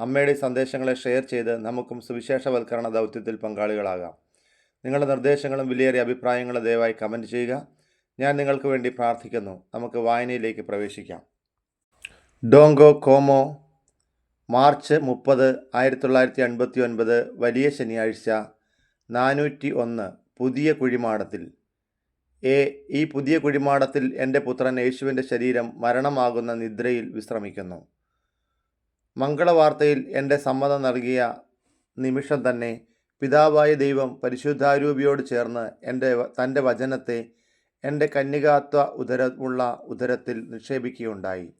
അമ്മയുടെ സന്ദേശങ്ങളെ ഷെയർ ചെയ്ത് നമുക്കും സുവിശേഷവൽക്കരണ ദൗത്യത്തിൽ പങ്കാളികളാകാം. നിങ്ങളുടെ നിർദ്ദേശങ്ങളും വിലയേറിയ അഭിപ്രായങ്ങളും ദയവായി കമന്റ് ചെയ്യുക. ഞാൻ നിങ്ങൾക്ക് വേണ്ടി പ്രാർത്ഥിക്കുന്നു. നമുക്ക് വായനയിലേക്ക് പ്രവേശിക്കാം. ഡോങ്കോ കോമോ മാർച്ച് മുപ്പത് ആയിരത്തി തൊള്ളായിരത്തി എൺപത്തി ഒൻപത് വലിയ ശനിയാഴ്ച നാനൂറ്റി ഒന്ന് പുതിയ കുഴിമാടത്തിൽ. എ ഈ പുതിയ കുഴിമാടത്തിൽ എന്റെ പുത്രൻ യേശുവിന്റെ ശരീരം മരണമാകുന്ന നിദ്രയിൽ വിശ്രമിക്കുന്നു. മംഗളവാർത്തയിൽ എന്റെ സമ്മതം നൽകിയ നിമിഷം തന്നെ പിതാവായ ദൈവം പരിശുദ്ധാരൂപിയോട് ചേർന്ന് എന്റെ തന്റെ വചനത്തെ എന്റെ കന്യകാത്വ ഉദരമുള്ള ഉദരത്തിൽ നിക്ഷേപിക്കുകയുണ്ടായി.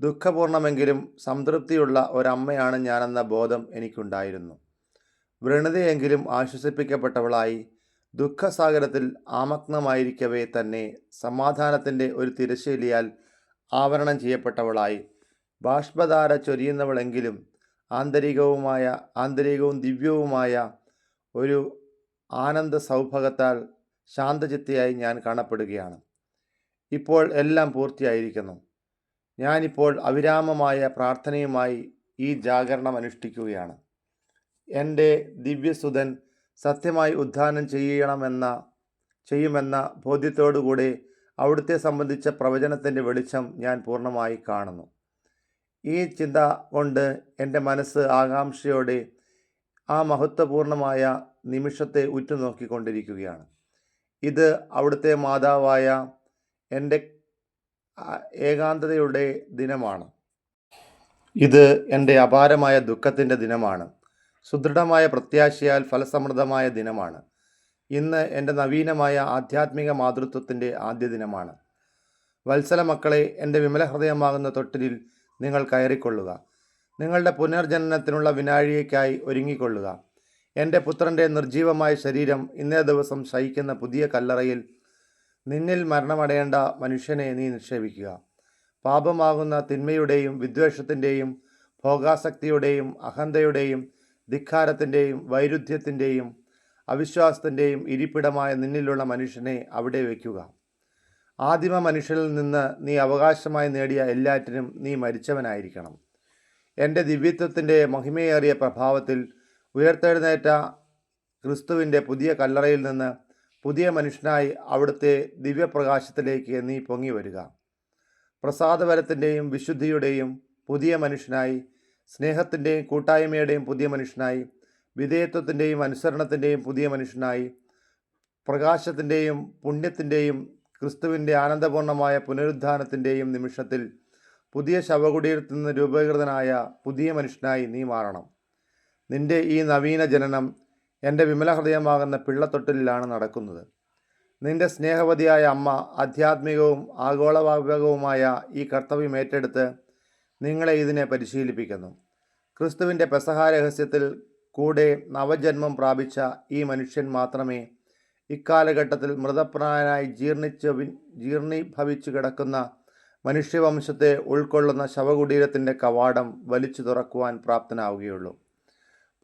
ദുഃഖപൂർണമെങ്കിലും സംതൃപ്തിയുള്ള ഒരമ്മയാണ് ഞാനെന്ന ബോധം എനിക്കുണ്ടായിരുന്നു. വ്രണതയെങ്കിലും ആശ്വസിപ്പിക്കപ്പെട്ടവളായി ദുഃഖസാഗരത്തിൽ ആമഗ്നമായിരിക്കവേ തന്നെ സമാധാനത്തിന്റെ ഒരു തിരശ്ശീലിയാൽ ആവരണം ചെയ്യപ്പെട്ടവളായി. ബാഷ്പധാര ചൊരിയുന്നവളെങ്കിലും ആന്തരികവുമായ ആന്തരികവും ദിവ്യവുമായ ഒരു ആനന്ദ സൗഭഗത്താൽ ശാന്തചിത്തയായി ഞാൻ കാണപ്പെടുകയാണ്. ഇപ്പോൾ എല്ലാം പൂർത്തിയായിരിക്കുന്നു. ഞാനിപ്പോൾ അവിരാമമായ പ്രാർത്ഥനയുമായി ഈ ജാഗരണം അനുഷ്ഠിക്കുകയാണ്. എന്റെ ദിവ്യസുതൻ സത്യമായി ഉദ്ധാനം ചെയ്യണമെന്ന ചെയ്യുമെന്ന ബോധ്യത്തോടുകൂടി അവിടുത്തെ സംബന്ധിച്ച പ്രവചനത്തിന്റെ വെളിച്ചം ഞാൻ പൂർണമായി കാണുന്നു. ഈ ചിന്ത കൊണ്ട് എന്റെ മനസ്സ് ആകാംക്ഷയോടെ ആ മഹത്വപൂർണമായ നിമിഷത്തെ ഉറ്റുനോക്കിക്കൊണ്ടിരിക്കുകയാണ്. ഇത് അവിടുത്തെ മാതാവായ എന്റെ ഏകാന്തതയുടെ ദിനമാണ്. ഇത് എന്റെ അപാരമായ ദുഃഖത്തിന്റെ ദിനമാണ്. സുദൃഢമായ പ്രത്യാശയാൽ ഫലസമൃദ്ധമായ ദിനമാണ്. ഇന്ന് എന്റെ നവീനമായ ആധ്യാത്മിക മാതൃത്വത്തിന്റെ ആദ്യ ദിനമാണ്. വത്സല മക്കളെ എന്റെ വിമല ഹൃദയമാകുന്ന തൊട്ടിലിൽ നിങ്ങൾ കയറിക്കൊള്ളുക. നിങ്ങളുടെ പുനർജനനത്തിനുള്ള വിനാഴികയ്ക്കായി ഒരുങ്ങിക്കൊള്ളുക. എന്റെ പുത്രന്റെ നിർജീവമായ ശരീരം ഇന്നേ ദിവസം ശയിക്കുന്ന പുതിയ കല്ലറയിൽ നിന്നിൽ മരണമടയേണ്ട മനുഷ്യനെ നീ നിക്ഷേപിക്കുക. പാപമാകുന്ന തിന്മയുടെയും വിദ്വേഷത്തിന്റെയും ഭോഗാസക്തിയുടെയും അഹന്തയുടെയും ധിക്കാരത്തിന്റെയും വൈരുദ്ധ്യത്തിന്റെയും അവിശ്വാസത്തിന്റെയും ഇരിപ്പിടമായ നിന്നിലുള്ള മനുഷ്യനെ അവിടെ വയ്ക്കുക. ആദിമ മനുഷ്യരിൽ നിന്ന് നീ അവകാശമായി നേടിയ എല്ലാറ്റിനും നീ മരിച്ചവനായിരിക്കണം. എന്റെ ദിവ്യത്വത്തിന്റെ മഹിമയേറിയ പ്രഭാവത്തിൽ ഉയർത്തെഴുന്നേറ്റ ക്രിസ്തുവിന്റെ പുതിയ കല്ലറയിൽ നിന്ന് പുതിയ മനുഷ്യനായി അവിടുത്തെ ദിവ്യപ്രകാശത്തിലേക്ക് നീ പൊങ്ങി വരിക. പ്രസാദവരത്തിന്റെയും വിശുദ്ധിയുടെയും പുതിയ മനുഷ്യനായി സ്നേഹത്തിന്റെയും കൂട്ടായ്മയുടെയും പുതിയ മനുഷ്യനായി വിധേയത്വത്തിന്റെയും അനുസരണത്തിന്റെയും പുതിയ മനുഷ്യനായി പ്രകാശത്തിന്റെയും പുണ്യത്തിന്റെയും ക്രിസ്തുവിന്റെ ആനന്ദപൂർണമായ പുനരുദ്ധാനത്തിന്റെയും നിമിഷത്തിൽ പുതിയ ശവകുടീരത്തിൽ നിന്ന് രൂപീകൃതനായ പുതിയ മനുഷ്യനായി നീ മാറണം. നിന്റെ ഈ നവീന ജനനം എന്റെ വിമലഹൃദയമാകുന്ന പിള്ളത്തൊട്ടിലാണ് നടക്കുന്നത്. നിന്റെ സ്നേഹവതിയായ അമ്മ ആധ്യാത്മികവും ആഗോളവ്യാപകവുമായ ഈ കർത്തവ്യം ഏറ്റെടുത്ത് നിങ്ങളെ ഇതിനെ പരിശീലിപ്പിക്കുന്നു. ക്രിസ്തുവിന്റെ പെസഹ രഹസ്യത്തിൽ കൂടെ നവജന്മം പ്രാപിച്ച ഈ മനുഷ്യൻ മാത്രമേ ഇക്കാലഘട്ടത്തിൽ മൃതപ്രായനായി ജീർണിച്ച് ജീർണീഭവിച്ചു കിടക്കുന്ന മനുഷ്യവംശത്തെ ഉൾക്കൊള്ളുന്ന ശവകുടീരത്തിന്റെ കവാടം വലിച്ചു തുറക്കുവാൻ പ്രാപ്തനാവുകയുള്ളൂ.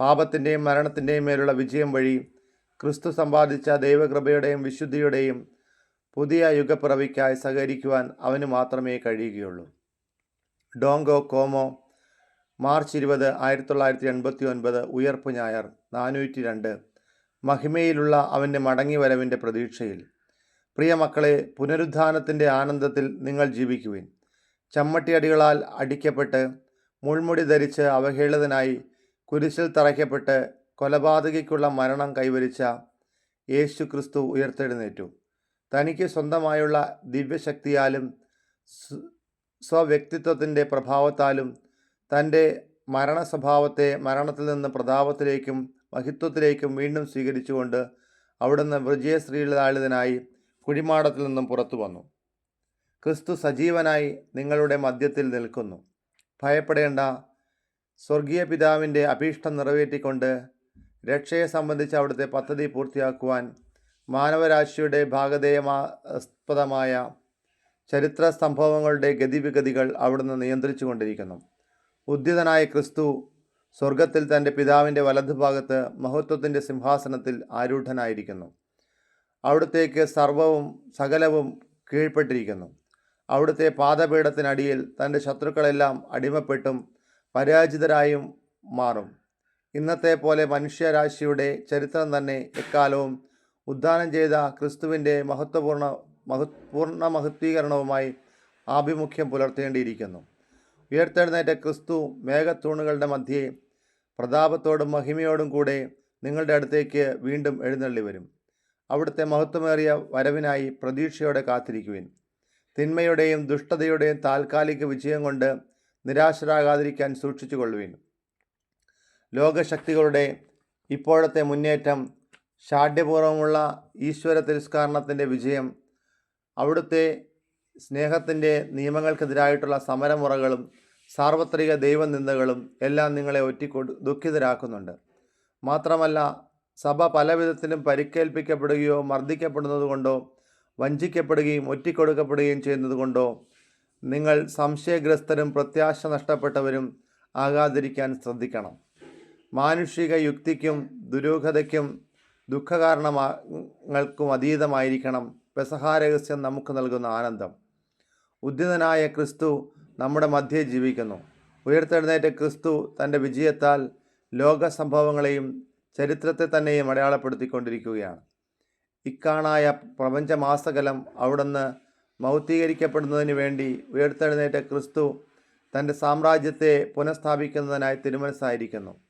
പാപത്തിന്റെയും മരണത്തിന്റെയും മേലുള്ള വിജയം വഴി ക്രിസ്തു സമ്പാദിച്ച ദൈവകൃപയുടെയും വിശുദ്ധിയുടെയും പുതിയ യുഗപ്പിറവിക്കായി സഹകരിക്കുവാൻ അവന് മാത്രമേ കഴിയുകയുള്ളൂ. ഡോങ്കോ കോമോ മാർച്ച് ഇരുപത് ആയിരത്തി തൊള്ളായിരത്തി എൺപത്തി ഒൻപത് ഉയർപ്പ് ഞായർ നാനൂറ്റി രണ്ട്. മഹിമയിലുള്ള അവന്റെ മടങ്ങിവരവിന്റെ പ്രതീക്ഷയിൽ. പ്രിയ മക്കളെ പുനരുദ്ധാനത്തിന്റെ ആനന്ദത്തിൽ നിങ്ങൾ ജീവിക്കുവിൻ. ചമ്മട്ടിയടികളാൽ അടിക്കപ്പെട്ട് മുൾമുടി ധരിച്ച് അവഹേളിതനായി കുരിശിൽ തറയ്ക്കപ്പെട്ട് കൊലപാതകയ്ക്കുള്ള മരണം കൈവരിച്ച യേശു ക്രിസ്തു ഉയർത്തെഴുന്നേറ്റു. തനിക്ക് സ്വന്തമായുള്ള ദിവ്യശക്തിയാലും സ്വ- സ്വവ്യക്തിത്വത്തിന്റെ പ്രഭാവത്താലും തന്റെ മരണസ്വഭാവത്തെ മരണത്തിൽ നിന്ന് പ്രതാപത്തിലേക്കും മഹിത്വത്തിലേക്കും വീണ്ടും സ്വീകരിച്ചുകൊണ്ട് അവിടുന്ന് വിജയശ്രീലാളിതനായി കുഴിമാടത്തിൽ നിന്നും പുറത്തു വന്നു. ക്രിസ്തു സജീവനായി നിങ്ങളുടെ മധ്യത്തിൽ നിൽക്കുന്നു. ഭയപ്പെടേണ്ട. സ്വർഗീയ പിതാവിന്റെ അഭീഷ്ടം നിറവേറ്റിക്കൊണ്ട് രക്ഷയെ സംബന്ധിച്ച് അവിടുത്തെ പദ്ധതി പൂർത്തിയാക്കുവാൻ മാനവരാശിയുടെ ഭാഗധേയമാസ്പദമായ ചരിത്ര സംഭവങ്ങളുടെ ഗതിവിഗതികൾ അവിടുന്ന് നിയന്ത്രിച്ചു കൊണ്ടിരിക്കുന്നു ഉദ്യതനായ ക്രിസ്തു സ്വർഗത്തിൽ തന്റെ പിതാവിന്റെ വലതുഭാഗത്ത് മഹത്വത്തിന്റെ സിംഹാസനത്തിൽ ആരൂഢനായിരിക്കുന്നു. അവിടത്തേക്ക് സർവവും സകലവും കീഴ്പ്പെട്ടിരിക്കുന്നു. അവിടുത്തെ പാദപീഠത്തിനടിയിൽ തന്റെ ശത്രുക്കളെല്ലാം അടിമപ്പെട്ടും പരാജിതരായും മാറും. ഇന്നത്തെ പോലെ മനുഷ്യരാശിയുടെ ചരിത്രം തന്നെ എക്കാലവും ഉദ്ധാനം ചെയ്ത ക്രിസ്തുവിന്റെ മഹത്വപൂർണ മഹത്പൂർണ പൂർണ മഹത്വീകരണവുമായി ആഭിമുഖ്യം പുലർത്തേണ്ടിയിരിക്കുന്നു. ഉയർത്തെഴുന്നേറ്റ ക്രിസ്തു മേഘത്തൂണുകളുടെ മധ്യേ പ്രതാപത്തോടും മഹിമയോടും കൂടെ നിങ്ങളുടെ അടുത്തേക്ക് വീണ്ടും എഴുന്നള്ളി വരും. അവിടുത്തെ മഹത്വമേറിയ വരവിനായി പ്രതീക്ഷയോടെ കാത്തിരിക്കുവിൻ. തിന്മയുടെയും ദുഷ്ടതയുടെയും താൽക്കാലിക വിജയം കൊണ്ട് നിരാശരാകാതിരിക്കാൻ സൂക്ഷിച്ചു കൊള്ളുവിൻ ലോകശക്തികളുടെ ഇപ്പോഴത്തെ മുന്നേറ്റം ഷാഢ്യപൂർവമുള്ള ഈശ്വര തിരസ്കാരണത്തിന്റെ വിജയം അവിടുത്തെ സ്നേഹത്തിന്റെ നിയമങ്ങൾക്കെതിരായിട്ടുള്ള സമരമുറകളും സാർവത്രിക ദൈവനിന്ദകളും എല്ലാം നിങ്ങളെ ഒറ്റിക്കൊണ്ട് ദുഃഖിതരാക്കുന്നുണ്ട്. മാത്രമല്ല സഭ പലവിധത്തിലും പരിക്കേൽപ്പിക്കപ്പെടുകയോ മർദ്ദിക്കപ്പെടുന്നതുകൊണ്ടോ വഞ്ചിക്കപ്പെടുകയും ഒറ്റിക്കൊടുക്കപ്പെടുകയും ചെയ്യുന്നതുകൊണ്ടോ നിങ്ങൾ സംശയഗ്രസ്തരും പ്രത്യാശ നഷ്ടപ്പെട്ടവരും ആകാതിരിക്കാൻ ശ്രദ്ധിക്കണം. മാനുഷിക യുക്തിക്കും ദുരൂഹതയ്ക്കും ദുഃഖകാരണങ്ങൾക്കും അതീതമായിരിക്കണം പെസഹാരഹസ്യം നമുക്ക് നൽകുന്ന ആനന്ദം. ഉദ്ധിതനായ ക്രിസ്തു നമ്മുടെ മധ്യേ ജീവിക്കുന്നു. ഉയർത്തെഴുന്നേറ്റ ക്രിസ്തു തന്റെ വിജയത്താൽ ലോക സംഭവങ്ങളെയും ചരിത്രത്തെ തന്നെയും അടയാളപ്പെടുത്തിക്കൊണ്ടിരിക്കുകയാണ്. ഇക്കാണായ പ്രപഞ്ചമാസകലം അവിടുന്ന് മൗത്തീകരിക്കപ്പെടുന്നതിന് വേണ്ടി ഉയർത്തെഴുന്നേറ്റ ക്രിസ്തു തന്റെ സാമ്രാജ്യത്തെ പുനഃസ്ഥാപിക്കുന്നതിനായി തിരുമനസ്സായിരിക്കുന്നു.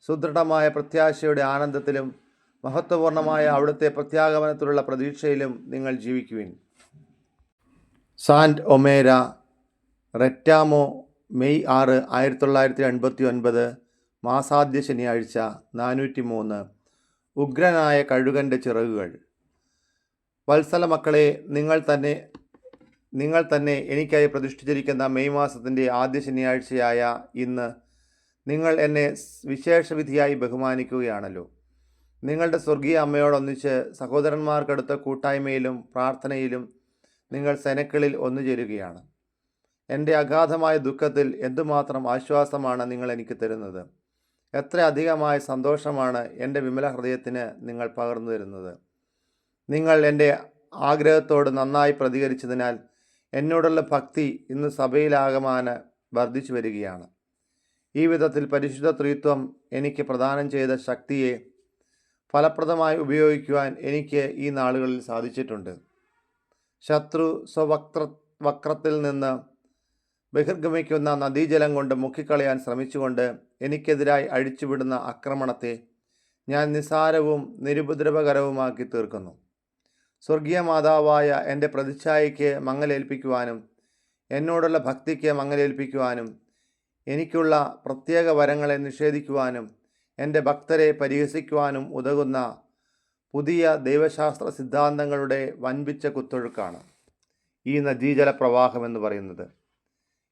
സുദൃഢമായ പ്രത്യാശയുടെ ആനന്ദത്തിലും മഹത്വപൂർണമായ അവിടുത്തെ പ്രത്യാഗമനത്തിലുള്ള പ്രതീക്ഷയിലും നിങ്ങൾ ജീവിക്കുവിൻ. സാൻഡ് ഒമേര റെറ്റാമോ മെയ് ആറ് ആയിരത്തി തൊള്ളായിരത്തി എൺപത്തി ഒൻപത് മാസാദ്യ ശനിയാഴ്ച നാനൂറ്റി മൂന്ന് ഉഗ്രനായ കഴുകന്റെ ചിറകുകൾ. വത്സല മക്കളെ നിങ്ങൾ തന്നെ നിങ്ങൾ തന്നെ എനിക്കായി പ്രതിഷ്ഠിച്ചിരിക്കുന്ന മെയ് മാസത്തിന്റെ ആദ്യ ശനിയാഴ്ചയായ ഇന്ന് നിങ്ങൾ എന്നെ വിശേഷവിധിയായി ബഹുമാനിക്കുകയാണല്ലോ. നിങ്ങളുടെ സ്വർഗീയ അമ്മയോടൊന്നിച്ച് സഹോദരന്മാർക്കടുത്ത കൂട്ടായ്മയിലും പ്രാർത്ഥനയിലും നിങ്ങൾ സെനക്കളിൽ ഒന്നുചേരുകയാണ്. എന്റെ അഗാധമായ ദുഃഖത്തിൽ എന്തുമാത്രം ആശ്വാസമാണ് നിങ്ങൾ എനിക്ക് തരുന്നത്? എത്ര അധികമായ സന്തോഷമാണ് എന്റെ വിമല ഹൃദയത്തിന് നിങ്ങൾ പകർന്നു തരുന്നത്? നിങ്ങൾ എന്റെ ആഗ്രഹത്തോട് നന്നായി പ്രതികരിച്ചതിനാൽ എന്നോടുള്ള ഭക്തി ഇന്ന് സഭയിലാകമാന വർദ്ധിച്ചു വരികയാണ്. ഈ വിധത്തിൽ പരിശുദ്ധ ത്രിത്വം എനിക്ക് പ്രദാനം ചെയ്ത ശക്തിയെ ഫലപ്രദമായി ഉപയോഗിക്കുവാൻ എനിക്ക് ഈ നാളുകളിൽ സാധിച്ചിട്ടുണ്ട്. ശത്രു സ്വവക്ര വക്രത്തിൽ നിന്ന് ബഹിർഗമിക്കുന്ന നദീജലം കൊണ്ട് മുക്കിക്കളയാൻ ശ്രമിച്ചുകൊണ്ട് എനിക്കെതിരായി അഴിച്ചുവിടുന്ന ആക്രമണത്തെ ഞാൻ നിസാരവും നിരുപദ്രവകരവുമാക്കി തീർക്കുന്നു. സ്വർഗീയ മാതാവായ എന്റെ പ്രതിച്ഛായയ്ക്ക് മങ്ങലേൽപ്പിക്കുവാനും എന്നോടുള്ള ഭക്തിക്ക് മങ്ങലേൽപ്പിക്കുവാനും എനിക്കുള്ള പ്രത്യേക വരങ്ങളെ നിഷേധിക്കുവാനും എന്റെ ഭക്തരെ പരിഹസിക്കുവാനും ഉതകുന്ന പുതിയ ദൈവശാസ്ത്ര സിദ്ധാന്തങ്ങളുടെ വൻപിച്ച കുത്തൊഴുക്കാണ് ഈ നദീജല പ്രവാഹമെന്ന് പറയുന്നത്.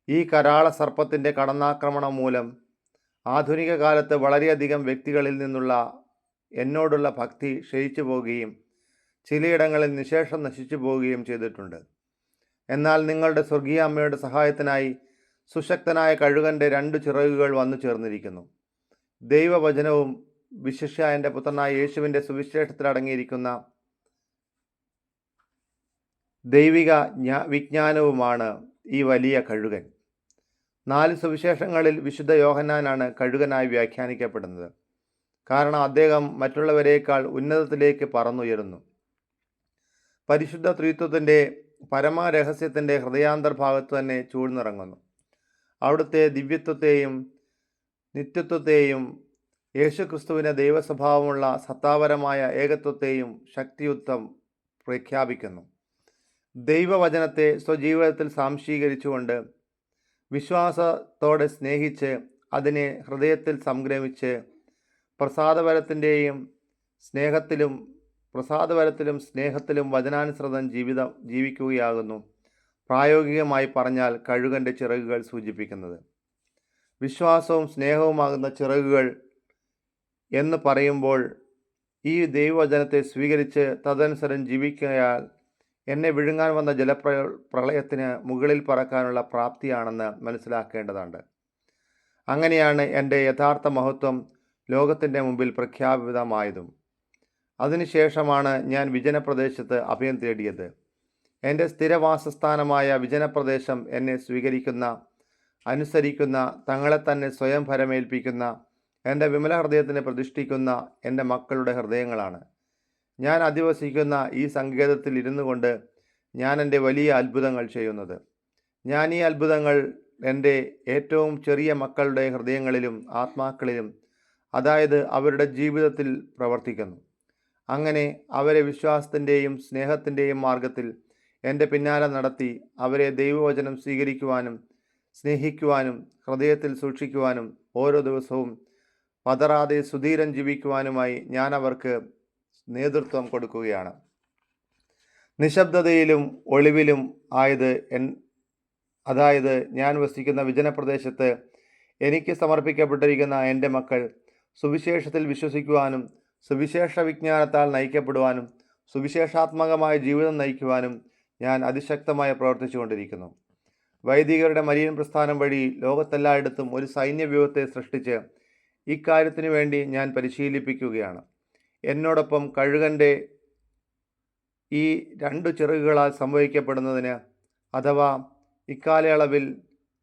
ഈ കരാള സർപ്പത്തിന്റെ കടന്നാക്രമണം മൂലം ആധുനിക കാലത്ത് വളരെയധികം വ്യക്തികളിൽ നിന്നുള്ള എന്നോടുള്ള ഭക്തി ക്ഷയിച്ചു പോവുകയും ചിലയിടങ്ങളിൽ നിശേഷം നശിച്ചു പോവുകയും ചെയ്തിട്ടുണ്ട്. എന്നാൽ നിങ്ങളുടെ സ്വർഗീയ അമ്മയുടെ സഹായത്തിനായി സുശക്തനായ കഴുകന്റെ രണ്ട് ചിറകുകൾ വന്നു ചേർന്നിരിക്കുന്നു. ദൈവവചനവും വിശിഷ്യ എന്റെ പുത്രനായ യേശുവിന്റെ സുവിശേഷത്തിൽ അടങ്ങിയിരിക്കുന്ന ദൈവിക ജ്ഞാ- വിജ്ഞാനവുമാണ് ഈ വലിയ കഴുകൻ. നാല് സുവിശേഷങ്ങളിൽ വിശുദ്ധ യോഹന്നാനാണ് കഴുകനായി വ്യാഖ്യാനിക്കപ്പെടുന്നത്. കാരണം അദ്ദേഹം മറ്റുള്ളവരേക്കാൾ ഉന്നതത്തിലേക്ക് പറന്നുയരുന്നു. പരിശുദ്ധ ത്രിത്വത്തിന്റെ പരമരഹസ്യത്തിന്റെ ഹൃദയാന്തർഭാഗത്ത് തന്നെ ചൂഴ്ന്നിറങ്ങുന്നു. അവിടുത്തെ ദിവ്യത്വത്തെയും നിത്യത്വത്തെയും യേശുക്രിസ്തുവിന്റെ ദൈവസ്വഭാവമുള്ള സത്താപരമായ ഏകത്വത്തെയും ശക്തിയുക്തം പ്രഖ്യാപിക്കുന്നു. ദൈവവചനത്തെ സ്വജീവിതത്തിൽ സാംശീകരിച്ചുകൊണ്ട് വിശ്വാസത്തോടെ സ്നേഹിച്ച് അതിനെ ഹൃദയത്തിൽ സംഗ്രമിച്ച് പ്രസാദപരത്തിന്റെയും സ്നേഹത്തിലും പ്രസാദവരത്തിലും സ്നേഹത്തിലും വചനാനുസൃതം ജീവിതം ജീവിക്കുകയാകുന്നു. പ്രായോഗികമായി പറഞ്ഞാൽ കഴുകന്റെ ചിറകുകൾ സൂചിപ്പിക്കുന്നത്. വിശ്വാസവും സ്നേഹവുമാകുന്ന ചിറകുകൾ എന്ന് പറയുമ്പോൾ ഈ ദൈവവചനത്തെ സ്വീകരിച്ച് തദനുസരം ജീവിക്കയാൽ എന്നെ വിഴുങ്ങാൻ വന്ന ജലപ്ര പ്രളയത്തിന് മുകളിൽ പറക്കാനുള്ള പ്രാപ്തിയാണെന്ന് മനസ്സിലാക്കേണ്ടതുണ്ട്. അങ്ങനെയാണ് എന്റെ യഥാർത്ഥ മഹത്വം ലോകത്തിന്റെ മുമ്പിൽ പ്രഖ്യാപിതമായതും. അതിനുശേഷമാണ് ഞാൻ വിജനപ്രദേശത്ത് അഭയം തേടിയത്. എന്റെ സ്ഥിരവാസസ്ഥാനമായ വിജനപ്രദേശം എന്നെ സ്വീകരിക്കുന്ന അനുസരിക്കുന്ന തങ്ങളെ തന്നെ സ്വയം ഫലമേൽപ്പിക്കുന്ന എന്റെ വിമല ഹൃദയത്തിന് പ്രതിഷ്ഠിക്കുന്ന എന്റെ മക്കളുടെ ഹൃദയങ്ങളാണ്. ഞാൻ അധിവസിക്കുന്ന ഈ സങ്കേതത്തിൽ ഇരുന്നു കൊണ്ട് ഞാൻ എന്റെ വലിയ അത്ഭുതങ്ങൾ ചെയ്യുന്നത്. ഞാൻ ഈ അത്ഭുതങ്ങൾ എന്റെ ഏറ്റവും ചെറിയ മക്കളുടെ ഹൃദയങ്ങളിലും ആത്മാക്കളിലും അതായത് അവരുടെ ജീവിതത്തിൽ പ്രവർത്തിക്കുന്നു. അങ്ങനെ അവരെ വിശ്വാസത്തിന്റെയും സ്നേഹത്തിന്റെയും മാർഗത്തിൽ എന്റെ പിന്നാലെ നടത്തി അവരെ ദൈവവചനം സ്വീകരിക്കുവാനും സ്നേഹിക്കുവാനും ഹൃദയത്തിൽ സൂക്ഷിക്കുവാനും ഓരോ ദിവസവും പതറാതെ സുധീരം ജീവിക്കുവാനുമായി ഞാൻ അവർക്ക് നേതൃത്വം കൊടുക്കുകയാണ്. നിശബ്ദതയിലും ഒളിവിലും ആയത് എൻ അതായത് ഞാൻ വസിക്കുന്ന വിജനപ്രദേശത്ത് എനിക്ക് സമർപ്പിക്കപ്പെട്ടിരിക്കുന്ന എന്റെ മക്കൾ സുവിശേഷത്തിൽ വിശ്വസിക്കുവാനും സുവിശേഷ വിജ്ഞാനത്താൽ നയിക്കപ്പെടുവാനും സുവിശേഷാത്മകമായ ജീവിതം നയിക്കുവാനും ഞാൻ അതിശക്തമായി പ്രവർത്തിച്ചുകൊണ്ടിരിക്കുന്നു. വൈദികരുടെ മരിയൻ പ്രസ്ഥാനം വഴി ലോകത്തെല്ലായിടത്തും ഒരു സൈന്യവ്യൂഹത്തെ സൃഷ്ടിച്ച് ഇക്കാര്യത്തിനു വേണ്ടി ഞാൻ പരിശീലിപ്പിക്കുകയാണ്. എന്നോടൊപ്പം കഴുകന്റെ ഈ രണ്ടു ചിറകുകളാൽ സംഭവിക്കപ്പെടുന്നതിന് അഥവാ ഇക്കാലയളവിൽ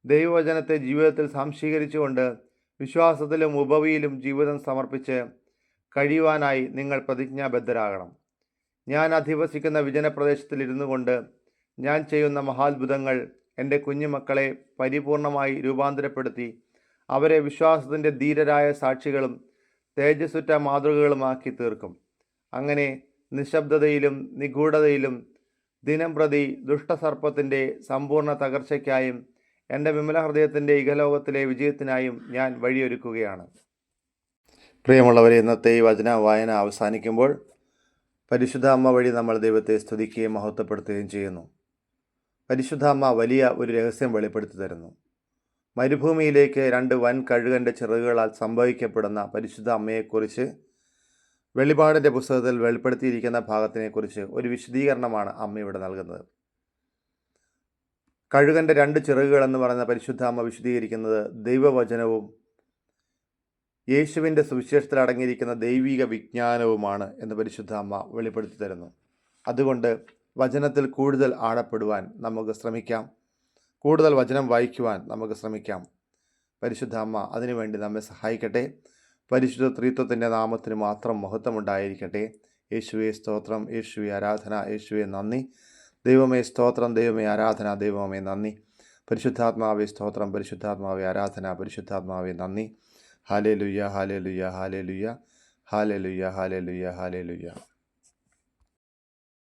ദൈവവചനത്തെ ജീവിതത്തിൽ സംശീകരിച്ചുകൊണ്ട് വിശ്വാസത്തിലും ഉപവിയിലും ജീവിതം സമർപ്പിച്ച് കഴിയുവാനായി നിങ്ങൾ പ്രതിജ്ഞാബദ്ധരാകണം. ഞാൻ അധിവസിക്കുന്ന വിജനപ്രദേശത്തിൽ ഇരുന്നു കൊണ്ട് ഞാൻ ചെയ്യുന്ന മഹാത്ഭുതങ്ങൾ എന്റെ കുഞ്ഞുമക്കളെ പരിപൂർണമായി രൂപാന്തരപ്പെടുത്തി അവരെ വിശ്വാസത്തിന്റെ ധീരരായ സാക്ഷികളും തേജസ്സുറ്റ മാതൃകകളുമാക്കി തീർക്കും. അങ്ങനെ നിശബ്ദതയിലും നിഗൂഢതയിലും ദിനം പ്രതി ദുഷ്ടസർപ്പത്തിന്റെ സമ്പൂർണ തകർച്ചയ്ക്കായും എന്റെ വിമല ഹൃദയത്തിന്റെ ഇഹലോകത്തിലെ വിജയത്തിനായും ഞാൻ വഴിയൊരുക്കുകയാണ്. പ്രിയമുള്ളവരെ ഇന്നത്തെ ഈ വചന വായന അവസാനിക്കുമ്പോൾ പരിശുദ്ധ അമ്മ വഴി നമ്മൾ ദൈവത്തെ സ്തുതിക്കുകയും മഹത്വപ്പെടുത്തുകയും ചെയ്യുന്നു. പരിശുദ്ധ അമ്മ വലിയ ഒരു രഹസ്യം വെളിപ്പെടുത്തി തരുന്നു. മരുഭൂമിയിലേക്ക് രണ്ട് വൻ കഴുകന്റെ ചിറകുകളാൽ സംഭവിക്കപ്പെടുന്ന പരിശുദ്ധ അമ്മയെക്കുറിച്ച് വെളിപാടിന്റെ പുസ്തകത്തിൽ വെളിപ്പെടുത്തിയിരിക്കുന്ന ഭാഗത്തിനെക്കുറിച്ച് ഒരു വിശദീകരണമാണ് അമ്മ ഇവിടെ നൽകുന്നത്. കഴുകന്റെ രണ്ട് ചിറകുകൾ എന്ന് പറയുന്ന പരിശുദ്ധ അമ്മ വിശദീകരിക്കുന്നത് ദൈവവചനവും യേശുവിന്റെ സുവിശേഷത്തിൽ അടങ്ങിയിരിക്കുന്ന ദൈവിക വിജ്ഞാനവുമാണ് എന്ന് പരിശുദ്ധ അമ്മ വെളിപ്പെടുത്തി തരുന്നു. അതുകൊണ്ട് വചനത്തിൽ കൂടുതൽ ആഴപ്പെടുവാൻ നമുക്ക് ശ്രമിക്കാം. കൂടുതൽ വചനം വായിക്കുവാൻ നമുക്ക് ശ്രമിക്കാം. പരിശുദ്ധ അമ്മ അതിനുവേണ്ടി നമ്മെ സഹായിക്കട്ടെ. പരിശുദ്ധ ത്രിത്വത്തിന്റെ നാമത്തിന് മാത്രം മഹത്വമുണ്ടായിരിക്കട്ടെ. യേശുവെ സ്തോത്രം യേശുവെ ആരാധന യേശുവെ നന്ദി. ദൈവമേ സ്തോത്രം ദൈവമേ ആരാധന ദൈവമേ നന്ദി. പരിശുദ്ധാത്മാവെ സ്തോത്രം പരിശുദ്ധാത്മാവെ ആരാധന പരിശുദ്ധാത്മാവെ നന്ദി. ഹാലേ ലുയ്യ ഹാലേ ലുയ്യ ഹാലേ ലുയ്യ ഹാലേ ലുയ്യ ഹാലേ ലുയ്യ ഹാലേ ലുയ്യ